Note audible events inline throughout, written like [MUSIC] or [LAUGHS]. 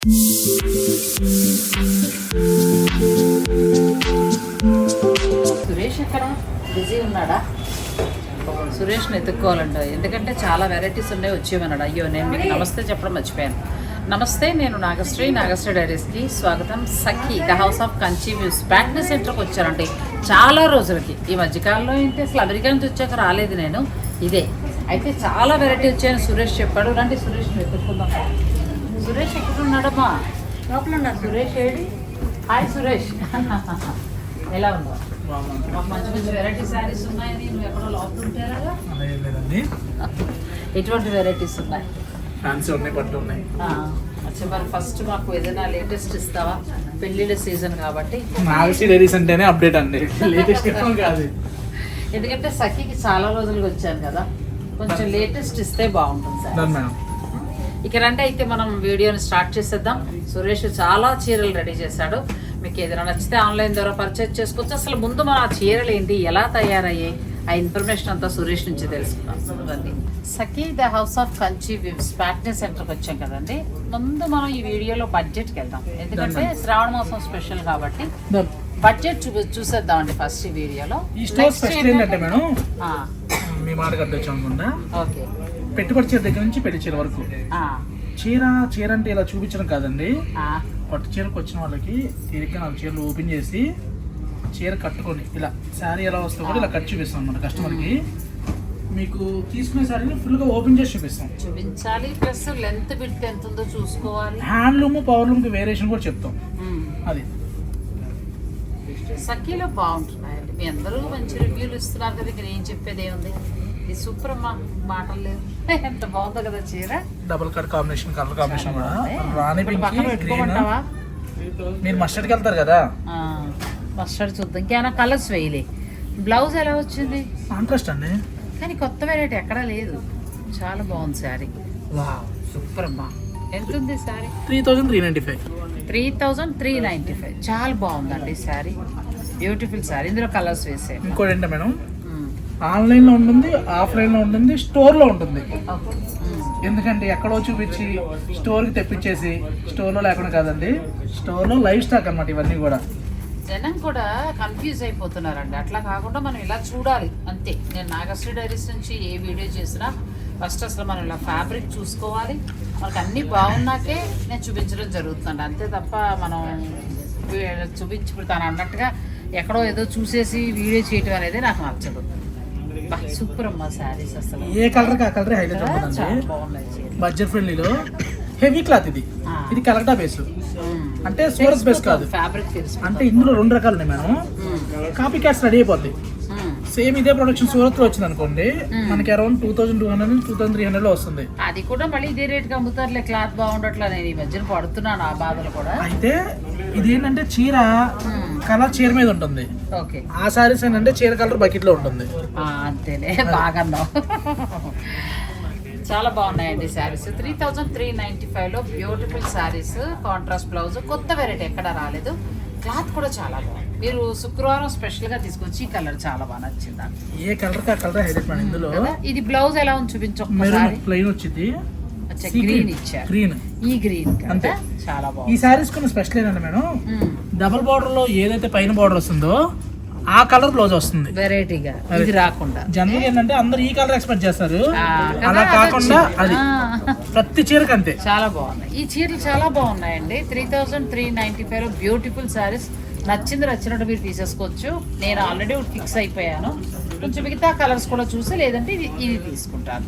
సురేష్ ఎక్కడ బిజీ ఉన్నాడా? సురేష్ని ఎత్తుక్కోవాలంట. ఎందుకంటే చాలా వెరైటీస్ ఉన్నాయి వచ్చేయమన్నాడు అయ్యో నేను మీకు నమస్తే చెప్పడం మర్చిపోయాను. నమస్తే నేను నాగశ్రీ. నాగశ్రీ డైరీస్కి స్వాగతం. Sakhi the house of Kanchi weaves. Patny సెంటర్కి వచ్చానండి చాలా రోజులకి. ఈ మధ్యకాలంలో ఏంటి? అసలు అమెరికా నుంచి వచ్చాక రాలేదు నేను. ఇదే. అయితే చాలా వెరైటీ వచ్చాయని సురేష్ చెప్పాడు. రండి సురేష్ వెతుక్కుందాం సురేష్ ఎక్కడున్నాడమ్మా? లోపల ఉన్నాడు సురేష్ ఏడి? హాయ్ సురేష్. ఎలా ఉందో మాకు మంచి మంచి వెరైటీ శారీస్ ఉన్నాయని నువ్వు ఎక్కడో లోపల ఉంటారా? లేదండి. ఎటువంటి వెరైటీస్ ఉన్నాయి? ఫ్యాన్సీ ఉన్నాయి పట్టు ఉన్నాయి. అచ్చా మరి ఫస్ట్ మాకు ఏదైనా లేటెస్ట్ ఇస్తావా? పెళ్ళిళ్ళ సీజన్ కాబట్టి. నాగశ్రీ అంటేనే అప్డేట్ అండి. లేటెస్ట్ కాదు. ఎందుకంటే సఖీకి చాలా రోజులుగా వచ్చాను కదా. కొంచెం లేటెస్ట్ ఇస్తే బాగుంటుంది సార్. మేడం. ఇక రండి అయితే మనం వీడియోని స్టార్ట్ చేసేద్దాం. సురేష్ చాలా చీరలు రెడీ చేశాడు. మీకు ఏదైనా నచ్చితే ఆన్లైన్ ద్వారా పర్చేజ్ చేసుకోవచ్చు. అసలు ముందు మన ఆ చీరలు ఏంటి? ఎలా తయారయ్యాయి? ఆ ఇన్ఫర్మేషన్ అంతా సురేష్ నుంచి తెలుసుకుందాం. Sakhi the house of Kanchi weaves Patny సెంటర్కి వచ్చాం కదండి. ముందు మనం ఈ వీడియోలో బడ్జెట్కి వెళ్దాం. ఎందుకంటే శ్రావణ మాసం స్పెషల్ కాబట్టి బడ్జెట్ చూ చూసేద్దామండి ఫస్ట్ ఈ వీడియోలో. ఈ స్టోర్ స్పెషల్ ఏంటంటే మేడం? మీ మాట ఓకే. పెట్టుబడి చీర దగ్గర నుంచి పెళ్ళి చీర వరకు. చీర చీర అంటే ఇలా చూపించడం కాదండి. పట్టు చీరకు వచ్చిన వాళ్ళకి తీరిగ్గా నాలుగు చీరలు ఓపెన్ చేసి చీర కట్టుకొని ఇలా శారీ ఎలా వస్తుందో కూడా ఇలా కట్ చూపిస్తాం అన్నమాట కస్టమర్కి. మీకు తీసుకునే శారీని ఫుల్గా ఓపెన్ చేసి చూపిస్తాం. చూపించాలి ప్లస్ లెంత్ బిట్ ఎంత ఉందో చూసుకోవాలి. హ్యాండ్లూమ్ పవర్లూమ్కి వేరియేషన్ కూడా చెప్తాం. అది. సఖీలో బాగుంటున్నాయండి. మీ అందరూ మంచి రివ్యూలు ఇస్తున్నారు కదా ఇక్కడ ఏం చెప్పేది ఏముంది? ఇది సూపర్ అమ్మా మాటలు ఎంత బాగుందో కదా చీర. Double cut combination colour combination కూడా. రాణి పింక్ గ్రీన్ మీరు మస్టర్డ్కి వెళ్తారు కదా? మస్టర్డ్ చూద్దాం. ఇంకేమైనా కలర్స్ వేయలే. బ్లౌజ్ ఎలా వచ్చింది? కాంట్రాస్ట్ అండి. కానీ కొత్త వెరైటీ ఎక్కడా లేదు. చాలా బాగుంది శారీ వావ్ సూపర్ అమ్మా. ఎంత ఉంది sari three thousand three ninety five three thousand three ninety five చాలా బాగుందండి శారీ బ్యూటిఫుల్ శారీ ఇందులో కలర్స్ వేసే ఇంకోటి ఏంటో మేడం? ఆన్లైన్లో ఉంటుంది ఆఫ్లైన్లో ఉంటుంది స్టోర్లో ఉంటుంది. ఎందుకంటే ఎక్కడో చూపించి స్టోర్కి తెప్పించేసి స్టోర్లో లేకుండా కాదండి స్టోర్లో లైవ్ స్టాక్ అన్నమాట ఇవన్నీ కూడా. జనం కూడా కన్ఫ్యూజ్ అయిపోతున్నారండి. అట్లా కాకుండా మనం ఇలా చూడాలి అంతే. నేను నాగశ్రీ డైరీస్ నుంచి ఏ వీడియో చేసినా ఫస్ట్ అసలు మనం ఇలా ఫ్యాబ్రిక్ చూసుకోవాలి. మనకు అన్నీ బాగున్నాకే నేను చూపించడం జరుగుతుంది. అంతే తప్ప మనం చూపించి తను అన్నట్టుగా ఎక్కడో ఏదో చూసేసి వీడియో చేయటం అనేది నాకు నచ్చదు. సూపర్ అమ్మా శారీస్ అసలు. ఏ కలర్కి ఆ కలర్ హైలైట్ ఉంటుందండి. బడ్జెట్ ఫ్రెండ్లీలో హెవీ క్లాత్ ఇది. ఇది కలకటా బేస్. అంటే సూరత్ బేస్ కాదు. అంటే ఇందులో రెండు రకాలు ఉన్నాయి మేడం. కాపీ క్యాట్స్ రెడీ అయిపోద్ది సేమ్ ఇదే ప్రొడక్షన్ సూరత్లో వచ్చింది అనుకోండి మనకి around two thousand two hundred two thousand three హండ్రెడ్లో వస్తుంది. అది కూడా మళ్ళీ ఇదే రేట్కి అమ్ముతారులే క్లాత్ బాగుండట్లా నేను ఈ మధ్యన పడుతున్నాను ఆ బాధలు కూడా. అయితే ఇది ఏంటంటే చీర కలర్ చీర మీద ఉంటుంది. ఓకే. ఆ సారీస్ ఏంటంటే చీర కలర్ బకెట్లో ఉంటుంది. ఆ, అంతేలే. బాగా చాలా బాగున్నాయండి saris. Three thousand three ninety ఫైవ్లో బ్యూటిఫుల్ శారీస్ కాంట్రాస్ట్ బ్లౌజ్ కొత్త వెరైటీ ఎక్కడ రాలేదు. క్లాత్ కూడా చాలా బాగుంది. మీరు శుక్రవారం స్పెషల్గా తీసుకొచ్చి ఈ కలర్ చాలా బాగా నచ్చింది. ఏ కలర్ కలర్ హైలైట్ ఇందులో? ఇది బ్లౌజ్ ఎలా ఉంది చూపించు మెరూన్ ఒక్కసారి ప్లెయిన్ వచ్చింది. గ్రీన్ ఇచ్చారు. గ్రీన్ ఈ గ్రీన్ అంతే. చాలా ఈ బాగుంది. సారీస్ కొన్ని స్పెషల్ ఏంటంటే మేడం. డబుల్ బార్డర్లో ఏదైతే పైన బార్డర్ వస్తుందో ఆ కలర్ బ్లౌజ్ వస్తుంది. వెరైటీగా. అదే. ఇది రాకుండా. జనరల్ ఏంటంటే అందరు ఈ కలర్ ఎక్స్పెక్ట్ చేస్తారు. అలా కాకుండా. అది. ప్రతి చీరకు అంతే. చాలా బాగున్నాయి. ఈ చీరలు చాలా బాగున్నాయండి. Three thousand three ninety five beautiful saris. నచ్చింది నచ్చినట్టు మీరు తీసేసుకోవచ్చు. నేను ఆల్రెడీ ఫిక్స్ అయిపోయాను. కొంచెం మిగతా కలర్స్ కూడా చూసి లేదంటే ఇది ఇది తీసుకుంటాను.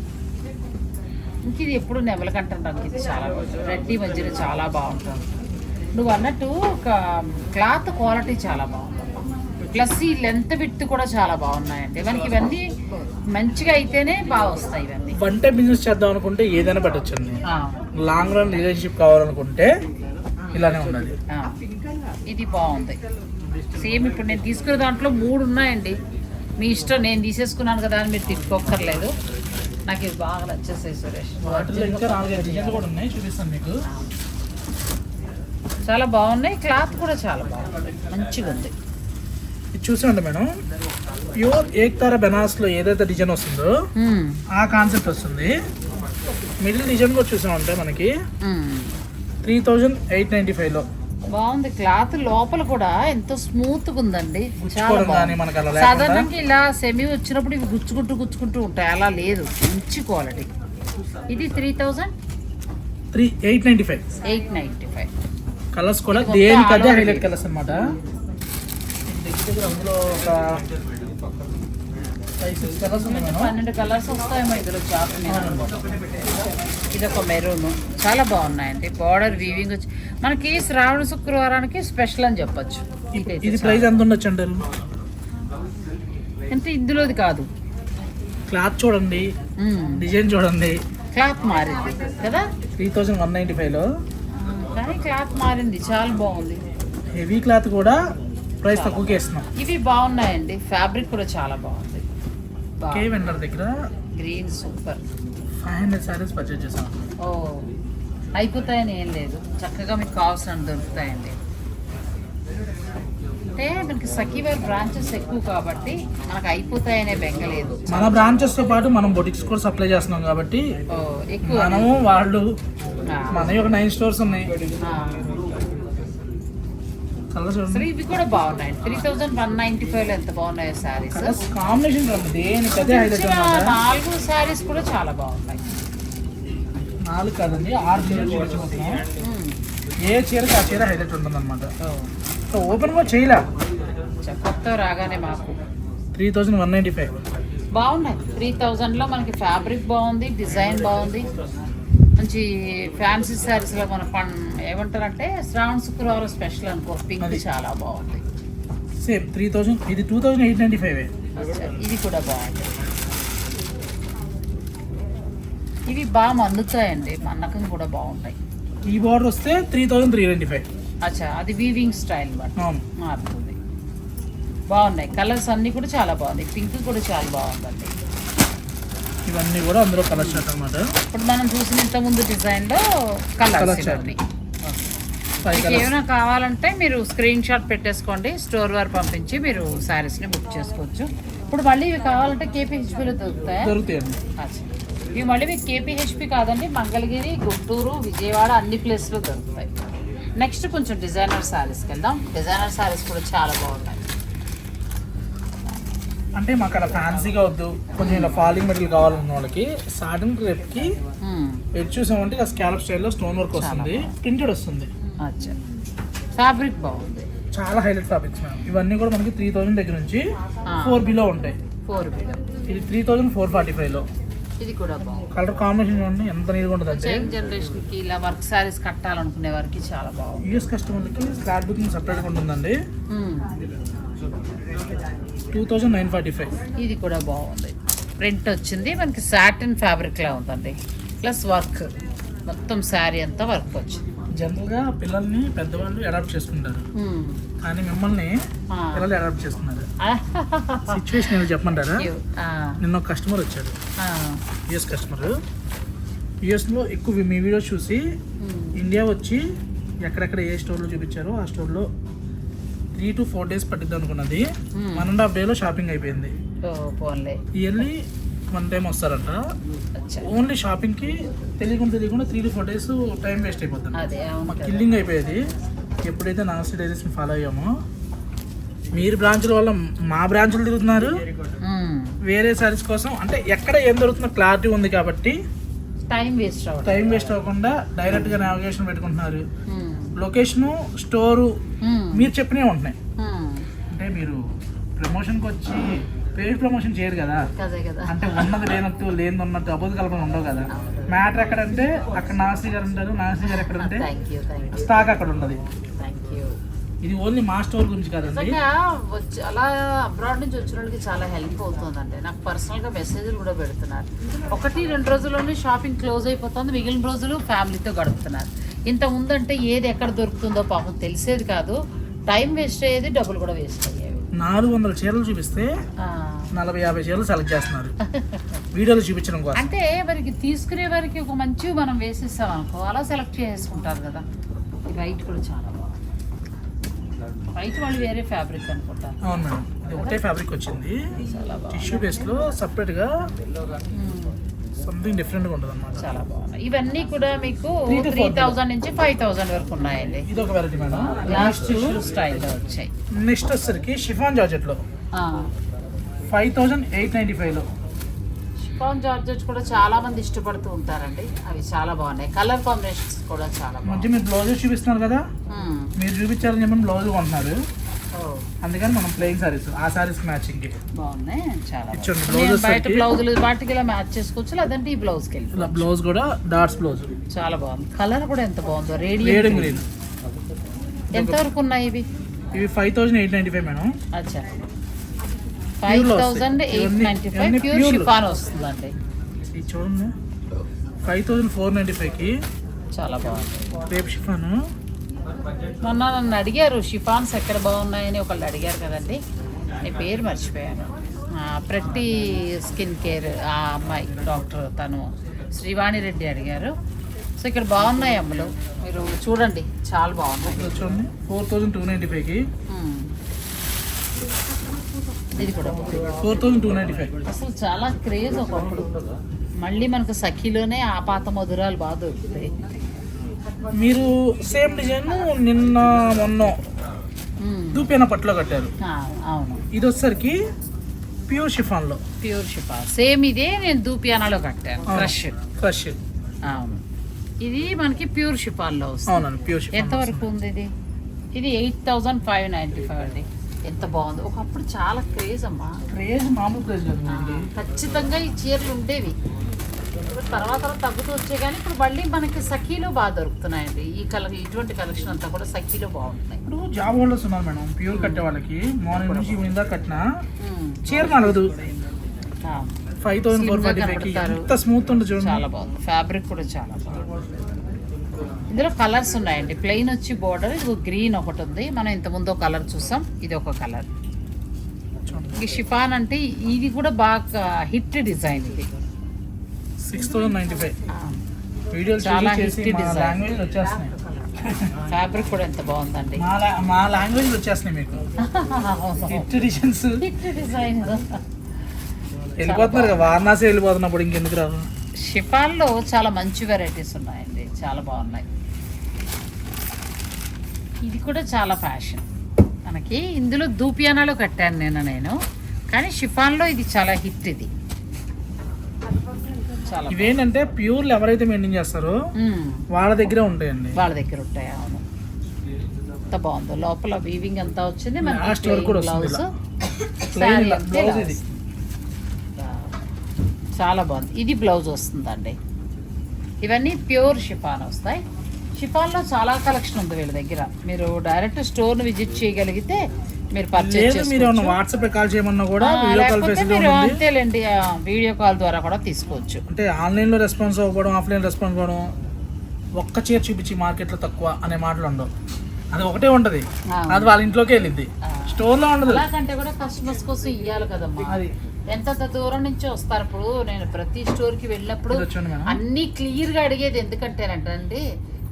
ఇంక ఇది ఎప్పుడు నెమలకంటాను ఇది చాలా బాగుంటుంది. రెడ్డి మధ్యలో చాలా బాగుంటుంది. నువ్వు అన్నట్టు ఒక క్లాత్ క్వాలిటీ చాలా బాగుంది. ప్లస్ ఈ లెంత్ విత్ కూడా చాలా బాగున్నాయండి. మనకి ఇవన్నీ మంచిగా అయితేనే బాగా వస్తాయి ఇవన్నీ. వన్ టైం బిజినెస్ చేద్దాం అనుకుంటే ఏదైనా పెట్టొచ్చండి. లాంగ్ రన్ రిలేషన్షిప్ కావాలనుకుంటే ఇలానే ఉండాలి. ఇది బాగుంది. సేమ్ ఇప్పుడు నేను తీసుకున్న దాంట్లో మూడు ఉన్నాయండి. మీ ఇష్టం నేను తీసేసుకున్నాను కదా అని మీరు తిట్టుకోక్కర్లేదు. నాకు ఇది బాగా నచ్చేసాయి సురేష్. వాటిలో ఇంకా నాలుగైదు డిజైన్లు కూడా ఉన్నాయి చూపిస్తాను మీకు. చాలా బాగున్నాయి. క్లాత్ కూడా చాలా బాగుంది. మంచిగా ఉంది. ఇది చూసాండి మేడం? ప్యూర్ ఏక్తార బెనారస్లో ఏదైతే డిజైన్ వస్తుందో ఆ కాన్సెప్ట్ వస్తుంది. మిడిల్ డిజైన్ కూడా చూసామంటే మనకి. త్రీ థౌజండ్ ఎయిట్ నైంటీ ఫైవ్లో. బాగుంది. క్లాత్ లోపల కూడా ఎంతో స్మూత్గా ఉందండి సాధారణంగా ఇలా సెమీ వచ్చినప్పుడు ఇవి గుచ్చుకుంటూ గుచ్చుకుంటూ ఉంటాయి. అలా లేదు. మంచి క్వాలిటీ ఇది three thousand three eight ninety five. Eight ninety five. Colours కూడా ఇది మొత్తం దేనికి అదే all over హైలైట్. కలర్స్ అనమాట అందులో ఒక కలర్స్ ఉన్నాయి మేడం పన్నెండు కలర్స్ వస్తాయేమో ఇందులో చాప్ ఇది ఒక మెరూన్. చాలా బాగున్నాయండి. బార్డర్ వీవింగ్ వచ్చి మనకి శ్రావణ శుక్రవారానికి స్పెషల్ అని చెప్పొచ్చు. ఇది ప్రైస్ ఎంత ఉండొచ్చు అంటారు అంటే ఇందులోది కాదు. క్లాత్ చూడండి. డిజైన్ చూడండి. క్లాత్ మారింది. కదా? త్రీ థౌజండ్ వన్ నైంటీ ఫైవ్లో కానీ క్లాత్ మారింది చాలా బాగుంది. హెవీ క్లాత్ కూడా ప్రైస్ తక్కువకే ఇస్తున్నాం. ఇవి బాగున్నాయండి ఫ్యాబ్రిక్ కూడా చాలా బాగుంది. కే వెండర్ దగ్గర green super five hundred saris purchase చేసాం ఓ అయిపోతాయని ఏం లేదు. చక్కగా మీకు కావాల్సిన దొరుకుతాయండి. అంటే మనకి సఖీవేర్ బ్రాంచెస్ ఎక్కువ కాబట్టి మనకు అయిపోతాయనే బెంగ లేదు. మన బ్రాంచెస్తో పాటు మనం బొటిక్స్ కూడా సప్లై చేస్తున్నాం కాబట్టి ఓ ఎక్కువ. మనము వాళ్ళు మనవి ఒక నైన్ స్టోర్స్ ఉన్నాయి. ఆ. కలర్ అసలు చూడండి ఇవి కూడా బాగున్నాయి. త్రీ థౌజండ్ వన్ నైన్టీ ఫైవ్లో ఎంత బాగున్నాయో కలర్స్ కాంబినేషన్ చూడండి. దేనికి అదే హైలైట్ అన్నమాట నాలుగు కూడా చాలా బాగున్నాయి. నాలుగు కాదండి ఆరు చీరలు చూపించబోతున్నాం ఉమ్. ఏ చీరకి ఆ చీర హైలైట్ ఉంటుంది అనమాట ఓపెన్ కూడా చేయలే. కొత్త రాగానే మాకు. Three thousand one ninety five బాగున్నాయి త్రీ థౌజండ్లో మనకి ఫ్యాబ్రిక్ బాగుంది డిజైన్ బాగుంది. మంచి ఫ్యాన్సీ శారీస్లో మన పం ఏమంటారంటే శ్రావణ శుక్రవారం స్పెషల్ అనుకో. పింక్. చాలా బాగుంది. సేమ్ త్రీ థౌజండ్ ఇది two thousand eight ninety five ఇది కూడా బాగుంది. ఇవి బాగా మన్నుతాయండి మన్నకం కూడా బాగుంటాయి. ఈ బార్డర్ వస్తే three thousand three ninety five అచ్చా అది వీవింగ్ స్టైల్ అవును. మారుతుంది. బాగున్నాయి. కలర్స్ అన్నీ కూడా చాలా బాగున్నాయి. పింక్ కూడా చాలా బాగుందండి. ఇవన్నీ కూడా అందులో కలర్ షర్ట్ అనమాట ఇప్పుడు మనం చూసిన కలర్స్ Colours ఇవన్నీ. ఫైవ్ మీకు కలర్స్ ఏమైనా కావాలంటే మీరు స్క్రీన్ షాట్ పెట్టేసుకోండి స్టోర్ వారు పంపించి మీరు శారీస్ని బుక్ చేసుకోవచ్చు. ఇప్పుడు మళ్ళీ ఇవి కావాలంటే కేపీహెచ్పిలో దొరుకుతాయా? దొరుకుతాయండి. అచ్చా. ఇవి మళ్ళీ మీకు కేపీహెచ్పి కాదండి మంగళగిరి గుంటూరు విజయవాడ అన్ని ప్లేస్లో దొరుకుతాయి. నెక్స్ట్ కొంచెం డిజైనర్ శారీస్కి వెళ్దాం. డిజైనర్ శారీస్ కూడా చాలా బాగున్నాయి అంటే మాకు అలా ఫ్యాన్సీగా వద్దు. కొంచెం ఇలా ఫాలింగ్ మెటీరియల్ కావాలన్న వాళ్ళకి సాటన్ క్రేప్కి. ఎడ్ చూసామంటే ఆ స్కాలప్ స్టైల్లో స్టోన్ వర్క్ వస్తుంది. ప్రింటెడ్ వస్తుంది. అచ్చా. ఫ్యాబ్రిక్ బాగుంది. చాలా హైలైట్ ఫ్యాబ్రిక్స్ మ్యామ్ ఇవన్నీ కూడా మనకి త్రీ థౌజండ్ దగ్గర నుంచి. ఫోర్ బిలో ఉంటాయి. ఫోర్ బిలో ఇది త్రీ థౌజండ్ ఫోర్ ఫార్టీ ఫైవ్లో ఇది కూడా బాగుంది. కలర్ కాంబినేషన్ చూడండి ఎంత నీట్గా ఉంటుంది అంటే యంగ్ జనరేషన్కి ఇలా వర్క్ శారీస్ కట్టాలనుకునే వారికి చాలా బాగుంది. యూఎస్ కస్టమర్లకి స్లాట్ బుకింగ్ సపరేట్గా ఉంటుందండి. Two thousand nine forty five ఇది కూడా బాగుంది. ప్రింట్ వచ్చింది. మనకి సాటిన్ ఫ్యాబ్రిక్ లా ఉందండి. ప్లస్ వర్క్ మొత్తం శారీ అంతా వర్క్ వచ్చింది. జనరల్గా పిల్లల్ని పెద్దవాళ్ళు అడాప్ట్ చేసుకుంటారు. మ్మ్. కానీ మిమ్మల్ని. పిల్లలు అడాప్ట్ చేసుకున్నారు సిచ్యువేషన్ ఏమి చెప్పమంటారా? నిన్న ఒక కస్టమర్ వచ్చాడు. యుఎస్ కస్టమర్ యుఎస్లో ఎక్కువ మీ వీడియోస్ చూసి. ఇండియా వచ్చి ఎక్కడెక్కడ ఏ స్టోర్లో చూపించారో ఆ స్టోర్లో త్రీ టు ఫోర్ డేస్ పట్టిద్దాం అనుకున్నది. వన్ అండ్ హాఫ్ డేలో షాపింగ్ అయిపోయింది. ఇయర్లీ వన్ టైం వస్తారంట. ఓన్లీ షాపింగ్కి తెలియకుండా తెలియకుండా three to four days time waste అయిపోతుంది. మాకు. కిల్లింగ్ అయిపోయేది. ఎప్పుడైతే నాగస్టీ డైరీస్ని ఫాలో అయ్యామో మీరు బ్రాంచుల వల్ల మా బ్రాంచులు తిరుగుతున్నారు. వేరే సారీస్ కోసం అంటే ఎక్కడ ఏం దొరుకుతుందో క్లారిటీ ఉంది కాబట్టి టైం వేస్ట్ టైం వేస్ట్ అవ్వకుండా డైరెక్ట్గా నావిగేషన్ పెట్టుకుంటున్నారు. Location store. మీరు చెప్పినవి ఉంటున్నాయి. అంటే మీరు ప్రమోషన్కి వచ్చి పెయిడ్ ప్రమోషన్ చేయరు కదా. కదే కదా. అంటే ఉన్నది లేనట్టు లేనిది ఉన్నట్టు అబద్ధ కల్పన ఉండవు కదా. మ్యాటర్ ఎక్కడంటే అక్కడ నాగశ్రీ గారు ఉంటారు Nagasri garu thank you stock అక్కడ యూ. ఇది ఓన్లీ మా స్టోర్ గురించి కాదండి. అలా అబ్రాడ్ నుంచి వచ్చిన వాళ్ళకి చాలా హెల్ప్ అవుతుందండి. నాకు పర్సనల్గా మెసేజ్లు కూడా పెడుతున్నారు. ఒకటి రెండు రోజుల్లోనే షాపింగ్ క్లోజ్ అయిపోతుంది. మిగిలిన రోజులు ఫ్యామిలీతో గడుపుతున్నారు. ఇంత ముందంటే ఏది ఎక్కడ దొరుకుతుందో పాపం తెలిసేది కాదు. టైం వేస్ట్ అయ్యేది డబ్బులు కూడా వేస్ట్ అయ్యేవి. నాలుగు వందల చీరలు చూపిస్తే నలభై యాభై చీరలు సెలెక్ట్ చేస్తున్నారు. వీడియోలు చూపించడం కోసం. అంటే వారికి తీసుకునే వారికి ఒక మంచి మనం వేసిస్తాం అనుకో అలా సెలెక్ట్ చేసుకుంటారు కదా. ఈ వైట్ కూడా చాలా బాగుంది. వైట్ వాళ్ళు వేరే ఫ్యాబ్రిక్ అనుకుంటారు. అవును మేడం. ఇది ఒకటే ఫ్యాబ్రిక్ వచ్చింది. బాగుంది. టిష్యూ బేస్లో సపరేట్గా సంథింగ్ డిఫరెంట్గా ఉంటుంది అనమాట చాలా బాగున్నాయి ఇవన్నీ కూడా మీకు త్రీ థౌజండ్ నుంచి ఫైవ్ థౌజండ్ వరకు ఉన్నాయండి. ఇది ఒక వెరైటీ మేడం లాస్ట్ స్టైల్లో వచ్చాయి. నెక్స్ట్ వచ్చేసరికి షిఫాన్ జార్జెట్లో. ఫైవ్ థౌజండ్ ఎయిట్ నైంటీ ఫైవ్లో షిఫాన్ జార్జెట్ కూడా చాలా మంది ఇష్టపడుతూ ఉంటారండి. అవి చాలా బాగున్నాయి. కలర్ కాంబినేషన్స్ కూడా చాలా బాగున్నాయి. మీరు బ్లౌజెస్ చూపిస్తున్నారు కదా. మీరు చూపించారని చెప్పి బ్లౌజ్ కొంటున్నారు. అందుకని మనం ప్లెయిన్ సారీస్ ఆ సారీస్ మ్యాచింగ్ బాగున్నాయి. చాలా blouses బయట కి- బ్లౌజులు వాటికి ఇలా మ్యాచ్ చేసుకోవచ్చు లేదంటే ఈ బ్లౌజ్కి వెళ్ళి ఇలా బ్లౌజ్ కూడా డాట్స్ బ్లౌజ్ చాలా బాగుంది. కలర్ కూడా ఎంత బాగుందో రేడియం గ్రీన్ ఎంత వరకు ఉన్నాయి ఇవి? ఇవి five thousand eight ninety five madam అచ్చా ఫైవ్ వస్తాయి. ఎయిట్ ఇవన్నీ- నైంటీ ఫైవ్ ప్యూర్. షిఫాన్ వస్తుందండి. ఇది చూడండి. ఫైవ్ థౌజండ్ ఫోర్ నైంటీ ఫైవ్కి చాలా బాగుంది. రేపు షిఫాన్ మొన్న నన్ను అడిగారు షిఫాన్స్ ఎక్కడ బాగున్నాయని? ఒకళ్ళు అడిగారు కదండి. నీ పేరు మర్చిపోయాను. ప్రతి స్కిన్ కేర్ ఆ అమ్మాయి డాక్టర్ తను శ్రీవాణి రెడ్డి అడిగారు. సో ఇక్కడ బాగున్నాయి అమ్మలు? మీరు చూడండి చాలా బాగున్నాయి. చూడండి ఫోర్ థౌజండ్ టూ నైంటీ ఫైవ్కి. ఇది కూడా four thousand two ninety five. అసలు చాలా క్రేజ్ ఒకప్పుడు. మళ్ళీ మనకు సఖీలోనే ఆ పాత మధురాలు బాగా దొరుకుతాయి. మీరు సేమ్ డిజైన్ నిన్న మొన్న. దూపేన పట్టులో కట్టారు. అవును. ఇది వచ్చేసరికి ప్యూర్ షిఫాన్లో. ప్యూర్ షిఫా సేమ్ ఇదే నేను దూపియానాలో కట్టాను. క్రష్ క్రష్ అవును. ఇది మనకి ప్యూర్ వస్తుంది. అవునండి ప్యూర్ షిఫాన్ ఎంత వరకు ఉంది ఇది? ఇది eight thousand five ninety five అండి. ఎంత బాగుంది. ఒకప్పుడు చాలా క్రేజ్ అమ్మా. క్రేజ్ మామూలు క్రేజ్ ఖచ్చితంగా ఈ చీరలు ఉండేవి. తర్వాత తగ్గుతూ వచ్చాయి కానీ ఇప్పుడు మళ్ళీ మనకి సఖీలో బాగా దొరుకుతున్నాయండి. ఈ కలర్ ఇటువంటి కలెక్షన్ అంతా కూడా సఖీలో బాగుంటున్నాయి. ఇప్పుడు జాబ్ హోల్డర్స్ ఉన్నారు మేడం. ప్యూర్ కట్టే వాళ్ళకి. మార్నింగ్ నుంచి ఈవినింగ్ దాకా కట్టిన. చీర నడగదు ఆ, ఫైవ్ థౌసండ్ ఫోర్ ఫార్టీ ఫైవ్కి కనబడతారు. ఎంత స్మూత్ ఉంటుంది చూడండి. చాలా బాగుంది. ఫ్యాబ్రిక్ కూడా చాలా బాగుంది. ఇందులో కలర్స్ ఉన్నాయండి. ప్లెయిన్ వచ్చి బోర్డర్ ఇది గ్రీన్ ఒకటి ఉంది. మనం ఇంతకుముందు కలర్ చూసాం. ఇది ఒక కలర్ ఈ షిఫాన్ అంటే ఇది కూడా బాగా హిట్ డిజైన్ ఇది. Six thousand ninety five. వీడియోలు చాలా చేసి మా. లాంగ్వేజ్ వచ్చేస్తున్నాయి. ఫ్యాబ్రిక్ కూడా ఎంత బాగుందండి. మా లాంగ్వేజ్ వచ్చేస్తున్నాయి మీకు. Hit editions hit design. వెళ్ళిపోతున్నారు కదా వారణాసి వెళ్ళిపోతున్నప్పుడు ఇంకెందుకు రావు షిఫాన్లో చాలా మంచి వెరైటీస్ ఉన్నాయండి. చాలా బాగున్నాయి. ఇది కూడా చాలా ఫ్యాషన్ మనకి ఇందులో దూపియానాలో కట్టాను నేను నేను. కానీ షిఫాన్లో ఇది చాలా హిట్ ఇది. ఇవేంటంటే ప్యూర్లు ఎవరైతే మెయింటైన్ చేస్తారో. వాళ్ళ దగ్గరే ఉంటాయండి. వాళ్ళ దగ్గర ఉంటాయి అవును. ఎంత బాగుందో. లోపల వీవింగ్ అంతా వచ్చింది Last వరకు కూడా బ్లౌజ్. చాలా బాగుంది. ఇది బ్లౌజ్ వస్తుందండి. ఇవన్నీ ప్యూర్ షిఫాన్ వస్తాయి. షిఫాన్లో చాలా కలెక్షన్ ఉంది వీళ్ళ దగ్గర. మీరు డైరెక్ట్ స్టోర్ని విజిట్ చేయగలిగితే మీరు లేదు మీరు ఏమన్నా వాట్సాప్ కాల్ చేయమన్నా కూడా వీడియో కాల్ ఫెసిలిటీ అంతేలేండి వీడియో కాల్ ద్వారా కూడా తీసుకోవచ్చు. అంటే ఆన్లైన్లో రెస్పాన్స్ అవ్వడం ఆఫ్లైన్ రెస్పాన్స్ అవ్వడం ఒక్క చీర చూపించి మార్కెట్లో తక్కువ అనే మాటలు ఉండవు. అది ఒకటే ఉంటది. అది వాళ్ళ ఇంట్లోకి వెళ్ళింది ఆ. స్టోర్లో ఉండదు. అలాగంటే కూడా కస్టమర్స్ కోసం ఇవ్వాలి కదమ్మా. అది. ఎంత దూరం నుంచి వస్తారు. ఇప్పుడు నేను ప్రతి స్టోర్కి వెళ్ళినప్పుడు. అన్ని క్లియర్గా అడిగేది ఎందుకంటేనంటే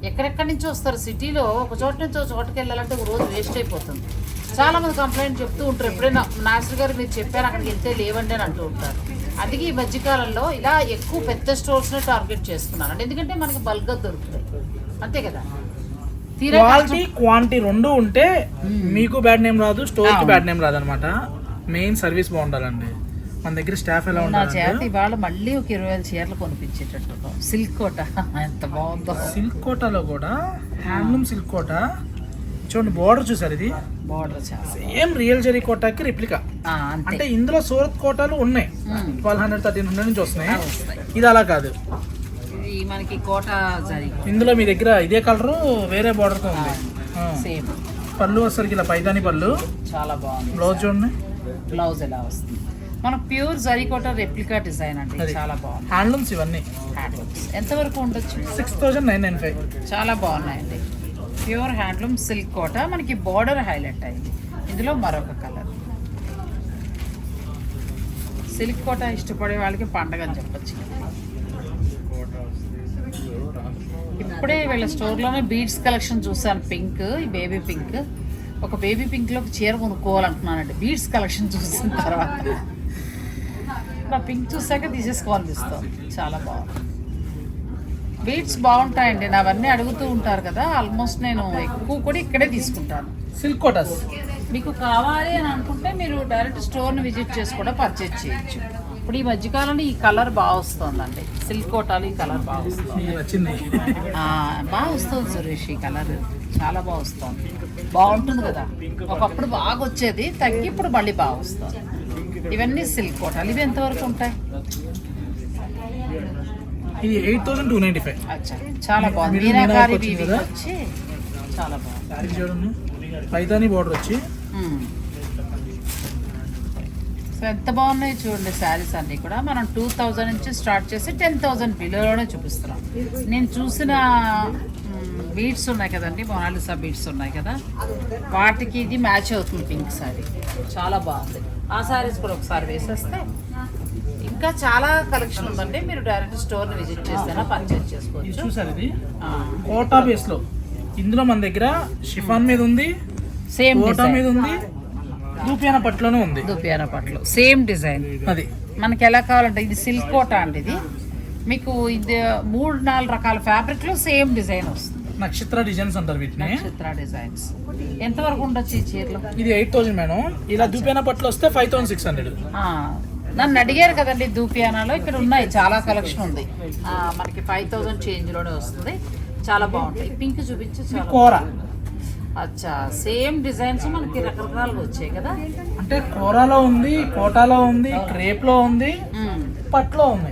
ఎక్కడెక్కడి నుంచి వస్తారు. సిటీలో ఒక చోట నుంచి ఒక చోటకి వెళ్ళాలంటే ఒక రోజు వేస్ట్ అయిపోతుంది. చాలా మంది కంప్లైంట్ చెప్తూ ఉంటారు. ఎప్పుడైనా నాసర్ గారు మీరు చెప్పారు అక్కడికి వెళ్తే లేవండి అని అంటూ ఉంటారు. అందుకే ఈ మధ్యకాలంలో ఇలా ఎక్కువ పెద్ద స్టోర్స్ నే టార్గెట్ చేస్తున్నాను ఎందుకంటే మనకి బల్క్గా దొరుకుతాయి. అంతే కదా? క్వాలిటీ క్వాంటిటీ రెండు ఉంటే మీకు బ్యాడ్ నేమ్ రాదు స్టోర్కి. బ్యాడ్ నేమ్ రాదు అనమాట మెయిన్ సర్వీస్ బాగుండాలండి. మన దగ్గర స్టాఫ్ ఎలా నా ఉండాలంటే చేత ఇవాళ మళ్ళీ ఒక ఇరవై వేల చీరలు కొనిపించేటట్టు. సిల్క్ కోట. ఎంత బాగుందో. సిల్క్ కోటాలో కూడా హ్యాండ్లూమ్ సిల్క్ కోట. చూడండి బోర్డర్ చూసారు ఇది? బార్డర్ చాలా. సేమ్ రియల్ జరీ కోటాకి రిప్లికా అంటే ఇందులో సూరత్ కోటాలు ఉన్నాయి. ట్వెల్వ్ హండ్రెడ్ థర్టీన్ హండ్రెడ్ నుంచి వస్తున్నాయి. ఇది అలా కాదు. మనకి కోట జరి. ఇందులో మీ దగ్గర ఇదే కలర్ వేరే border తో ఉంది. సేమ్ పళ్ళు వచ్చరికి ఇలా పైతాని పళ్ళు. చాలా బాగుంది. బ్లౌజ్ చూడండి. బ్లౌజ్ ఎలా వస్తుంది? మన pure zari Kota replica design అండి. చాలా బాగుంది. హ్యాండ్లూమ్స్ ఇవన్నీ. హ్యాండ్లూమ్స్ ఎంతవరకు ఉండొచ్చు? Six thousand nine nine five చాలా బాగున్నాయండి. Pure handloom silk Kota. మనకి బార్డర్ హైలైట్ అయింది. ఇందులో మరొక కలర్. సిల్క్ కోట ఇష్టపడే వాళ్ళకి పండగ అని చెప్పొచ్చు. ఇప్పుడే వీళ్ళ స్టోర్లోనే బీడ్స్ కలెక్షన్ చూసాను పింక్ ఈ బేబీ పింక్. ఒక బేబీ పింక్లో ఒక చీర కొనుక్కోవాలంటున్నానండి బీడ్స్ కలెక్షన్ చూసిన తర్వాత. నా పింక్ చూసాక తీసేసుకోవాలనిపిస్తాం చాలా బాగుంది. బీట్స్ బాగుంటాయండి. నావన్నీ అడుగుతూ ఉంటారు కదా ఆల్మోస్ట్ నేను ఎక్కువ కూడా ఇక్కడే తీసుకుంటాను. సిల్క్ కోటస్ మీకు కావాలి అని అనుకుంటే మీరు డైరెక్ట్ స్టోర్ని విజిట్ చేసి కూడా పర్చేజ్ చేయొచ్చు. ఇప్పుడు ఈ మధ్యకాలంలో ఈ కలర్ బాగా వస్తుందండి. సిల్క్ కోటాలు ఈ కలర్ బాగా వస్తుంది. బాగా వస్తుంది సురేష్ ఈ కలర్ చాలా బాగా వస్తుంది. బాగుంటుంది కదా. ఒకప్పుడు బాగా వచ్చేది తగ్గి ఇప్పుడు మళ్ళీ బాగా వస్తుంది. ఇవన్నీ సిల్క్ కోటాలు. ఇవి ఎంతవరకు ఉంటాయి? ఇది eight thousand two ninety five. చాలా బాగుంది. మీనాకారి వీవింగ్ వచ్చి చాలా బాగుంది. చూడండి. పైతాని బార్డర్ వచ్చి. సో ఎంత బాగున్నాయి చూడండి శారీస్ అన్నీ కూడా. మనం టూ థౌజండ్ నుంచి స్టార్ట్ చేసి టెన్ థౌజండ్ బిలోలోనే చూపిస్తున్నాం. నేను చూసిన బీట్స్ ఉన్నాయి కదండి మొనాలిసా బీట్స్ ఉన్నాయి కదా. వాటికి ఇది మ్యాచ్ అవుతుంది పింక్ శారీ. చాలా బాగుంది. ఆ శారీస్ కూడా ఒకసారి వేసేస్తే ఇంకా చాలా కలెక్షన్ ఉందండి. మీరు డైరెక్ట్ స్టోర్ని విజిట్ చేస్తేనే పర్చేజ్ చేసుకోవచ్చు. చూసారు ఇది? కోటా బేస్లో. ఇందులో మన దగ్గర షిఫాన్ మీద ఉంది సేమ్ కోటా మీద ఉంది దూపియాన పట్టులోనే ఉంది. దుపియాన పట్లు. సేమ్ డిజైన్ అది. మనకి ఎలా కావాలంటే ఇది సిల్క్ కోట అండి ఇది. మీకు ఇది మూడు నాలుగు రకాల ఫ్యాబ్రిక్లో సేమ్ డిజైన్ వస్తుంది. నక్షత్ర డిజైన్స్ అంటారు వీటిని. నక్షత్ర డిజైన్స్. ఎంతవరకు ఉండొచ్చు ఈ చీరలో? ఇది ఎయిట్ థౌసండ్ మేడం. ఇలా దూపియాన పట్లు వస్తే ఫైవ్ థౌసండ్ సిక్స్ హండ్రెడ్ నన్ను అడిగారు కదండి దూపియానాలో ఇక్కడ ఉన్నాయి చాలా కలెక్షన్ ఉంది. ఆ, మనకి ఫైవ్ థౌజండ్ చేంజ్లోనే వస్తుంది. చాలా బాగుంటాయి. పింక్ చూపించి చాలా కూర. అచ్చా సేమ్ డిజైన్స్ మనకి రకరకాలుగా వచ్చాయి కదా? అంటే కూరలో ఉంది కోటాలో ఉంది క్రేప్లో ఉంది. పట్లో ఉంది.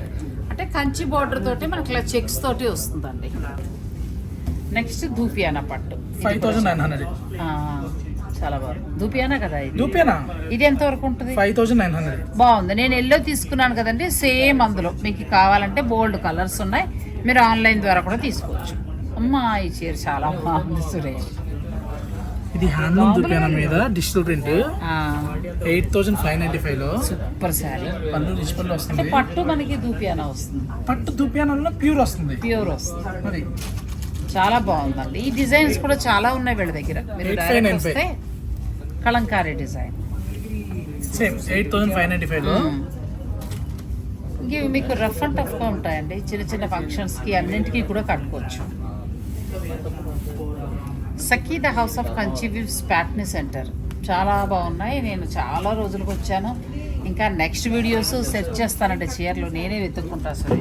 అంటే కంచి బార్డర్ తోటి మనకి ఇలా చెక్స్ తోటి వస్తుందండి. నెక్స్ట్ దూపియానా పట్టు? ఫైవ్ థౌసండ్ నైన్ హండ్రెడ్ ఆ, చాలా బాగుంది. దూపియానా కదా ఇది? దూపియానా? ఇది ఎంత వరకు ఉంటుంది? Five thousand nine hundred. బాగుంది. నేను ఎల్లో తీసుకున్నాను కదండి సేమ్ అందులో. మీకు కావాలంటే బోల్డ్ కలర్స్ ఉన్నాయి. మీరు ఆన్లైన్ ద్వారా కూడా తీసుకోవచ్చు. అమ్మా ఈ చీర చాలా బాగుంది సురేష్. ఇది హ్యాండ్లూమ్ దూపియాన మీద? Digital print. Eight thousand five ninety ఫైవ్లో. సూపర్ శారీ. పళ్ళు అంటే వస్తుంది పట్టు మనకి దూపియానా వస్తుంది? పట్టు దూపియానంలో ప్యూర్ వస్తుంది. ప్యూర్ వస్తుంది. అది చాలా బాగుందండి. ఈ డిజైన్స్ కూడా చాలా ఉన్నాయి వీళ్ళ దగ్గర. మీరు 8595. డైరెక్ట్ వస్తే Kalamkari design. Same eight thousand five ninety ఫైవ్లో ఇవి మీకు రఫ్ అండ్ టఫ్గా ఉంటాయండి. చిన్న చిన్న ఫంక్షన్స్కి అన్నింటికి కూడా కట్టుకోవచ్చు. Sakhi the house of Kanchi weaves Patny centre చాలా బాగున్నాయి. నేను చాలా రోజులకు వచ్చాను. ఇంకా నెక్స్ట్ వీడియోస్ సెర్చ్ చేస్తానంటే చీరలు నేనే వెతుక్కుంటా sir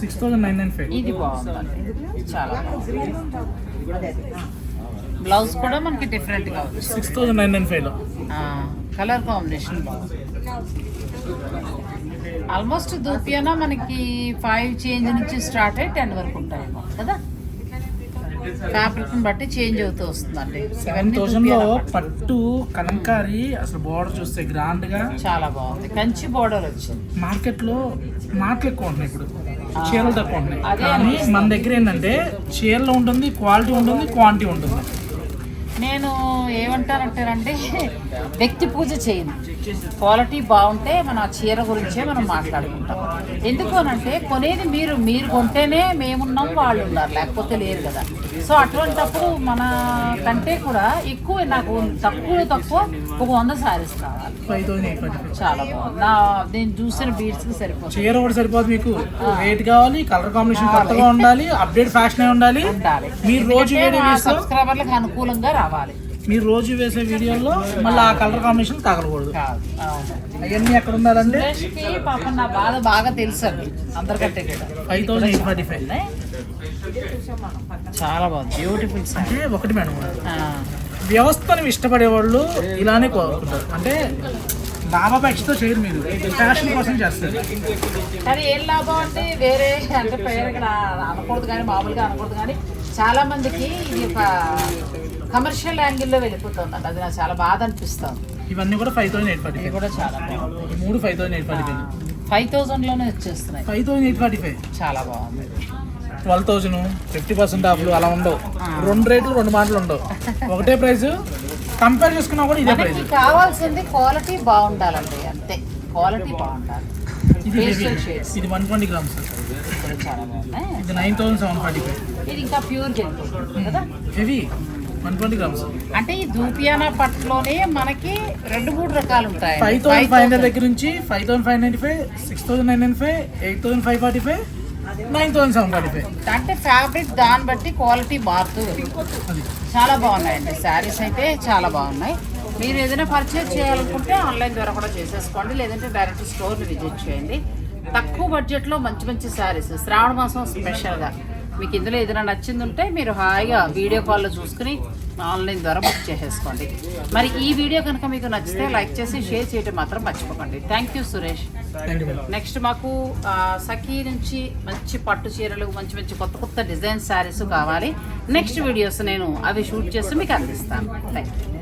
six thousand nine nine five ఇది బాగుందండి. చాలా బాగుంది. బ్లౌజ్ కూడా మనకి వచ్చింది సిక్స్ థౌసండ్ నైన్ నైన్ ఫైవ్లో. కలర్ కాంబినేషన్ బాగుంది ఆల్మోస్ట్ దూపియానా మనకి ఫైవ్ చేంజ్ నుంచి స్టార్ట్ అయ్యి టెన్ వరకు ఉంటాయేమో కదా? ఫ్యాబ్రిక్ బట్టి చేంజ్ అవుతూ వస్తుందండి. సెవెన్ ఇవన్నీ థౌసండ్లో దూపియానా పట్టు. కలంకారీ అసలు బోర్డర్ చూస్తే గ్రాండ్గా చాలా బాగుంది. కంచి బోర్డర్ వచ్చింది. మార్కెట్లో మాటలు ఎక్కువ ఉంటున్నాయి ఇప్పుడు. చీరలు తక్కువ ఉంటున్నాయి. కానీ. మన దగ్గర ఏంటంటే చీరలో ఉంటుంది క్వాలిటీ ఉంటుంది క్వాంటిటీ ఉంటుంది. నేను ఏమంటానంటేనండి [LAUGHS] వ్యక్తి పూజ చేయను క్వాలిటీ బాగుంటే మనం ఆ చీర గురించే మనం మాట్లాడుకుంటాం. ఎందుకు అనంటే కొనేది మీరు మీరు కొంటేనే మేమున్నాం వాళ్ళు ఉన్నారు. లేకపోతే లేరు కదా. సో అటువంటప్పుడు మన కంటే కూడా ఎక్కువ నాకు తక్కువ తక్కువ ఒక వంద శారీస్ కావాలి. చాలా బాగుంది. నా నేను చూసిన బీడ్స్కి సరిపోతుంది. చీర ఒకటి సరిపోదు మీకు. వెయిట్ కావాలి కలర్ కాంబినేషన్ కొత్తగా ఉండాలి అప్డేట్ ఫ్యాషన్ ఉండాలి. ఉండాలి. మీరు రోజు సబ్స్క్రైబర్లకు అనుకూలంగా రావాలి. మీరు రోజు వేసే వీడియోలో మళ్ళీ ఆ కలర్ కాంబినేషన్ తగలకూడదు. అవన్నీ ఎక్కడ సురేష్కి పాపం నా బాధ బాగా తెలుసు అండి అందరికంటే five thousand eight forty five. చాలా బాగుంది. బ్యూటిఫుల్ అంటే ఒకటి మేడం. వ్యవస్థను ఇష్టపడే వాళ్ళు ఇలానే కోరుకుంటారు. అంటే లాభాపేక్షతో చేయరు మీరు. ఫ్యాషన్ కోసం చేస్తారు. కానీ ఏం లాభం అంటే వేరే అంటే పేరు ఇక్కడ అనకూడదు కానీ మామూలుగా అనకూడదు కానీ చాలా మందికి ఇది ఒక కమర్షియల్ యాంగిల్లో వెళ్ళిపోతుందండి అది నాకు చాలా బాధ అనిపిస్తుంది. ఇవన్నీ కూడా ఫైవ్ థౌసండ్ ఎయిట్ ఫార్టీ కూడా చాలా బాగుంది. మూడు five thousand eight forty five five థౌజండ్లోనే వచ్చేస్తున్నాయి. Five thousand eight forty five చాలా బాగుంది. ట్వెల్వ్ థౌసండ్ ఫిఫ్టీ పర్సెంట్ ఆఫ్లు అలా ఉండవు. రెండు రేట్లు రెండు మాటలు ఉండవు. ఒకటే ప్రైస్. కంపేర్ చేసుకున్నా కూడా ఇదే ప్రైస్. కావాల్సింది క్వాలిటీ బాగుండాలండి అంతే. క్వాలిటీ బాగుండాలి. ఇది వన్ ట్వంటీ గ్రామ్స్ కూడా చాలా బాగున్నాయి ఇది nine thousand seven forty five. ఇది ఇంకా ప్యూర్ వెళ్ళిపోతుంది కదా? హెవీ. One twenty grams. అంటే ఈ దూపియానా పట్టులోనే మనకి రెండు మూడు రకాలు ఉంటాయి ఫైవ్ థౌసండ్ ఫైవ్ హండ్రెడ్ దగ్గర నుంచి five thousand five ninety five six thousand nine nine five eight thousand five forty five nine thousand seven forty five. అంటే ఫ్యాబ్రిక్ దాన్ని బట్టి క్వాలిటీ మారుతూ చాలా బాగున్నాయండి. శారీస్ అయితే చాలా బాగున్నాయి. మీరు ఏదైనా పర్చేజ్ చేయాలనుకుంటే ఆన్లైన్ ద్వారా కూడా చేసేసుకోండి. లేదంటే డైరెక్ట్ స్టోర్ని విజిట్ చేయండి. తక్కువ బడ్జెట్లో మంచి మంచి శారీస్ శ్రావణ మాసం స్పెషల్గా. మీకు ఇందులో ఏదైనా నచ్చింది ఉంటే మీరు హాయిగా వీడియో కాల్లో చూసుకుని ఆన్లైన్ ద్వారా బుక్ చేసేసుకోండి. మరి ఈ వీడియో కనుక మీకు నచ్చితే లైక్ చేసి షేర్ చేయడం మాత్రం మర్చిపోకండి. Thank you Suresh. నెక్స్ట్ మాకు సఖీ నుంచి మంచి పట్టు చీరలు మంచి మంచి కొత్త కొత్త డిజైన్ శారీస్ కావాలి. నెక్స్ట్ వీడియోస్ నేను అవి షూట్ చేసి మీకు అందిస్తాను. Thank you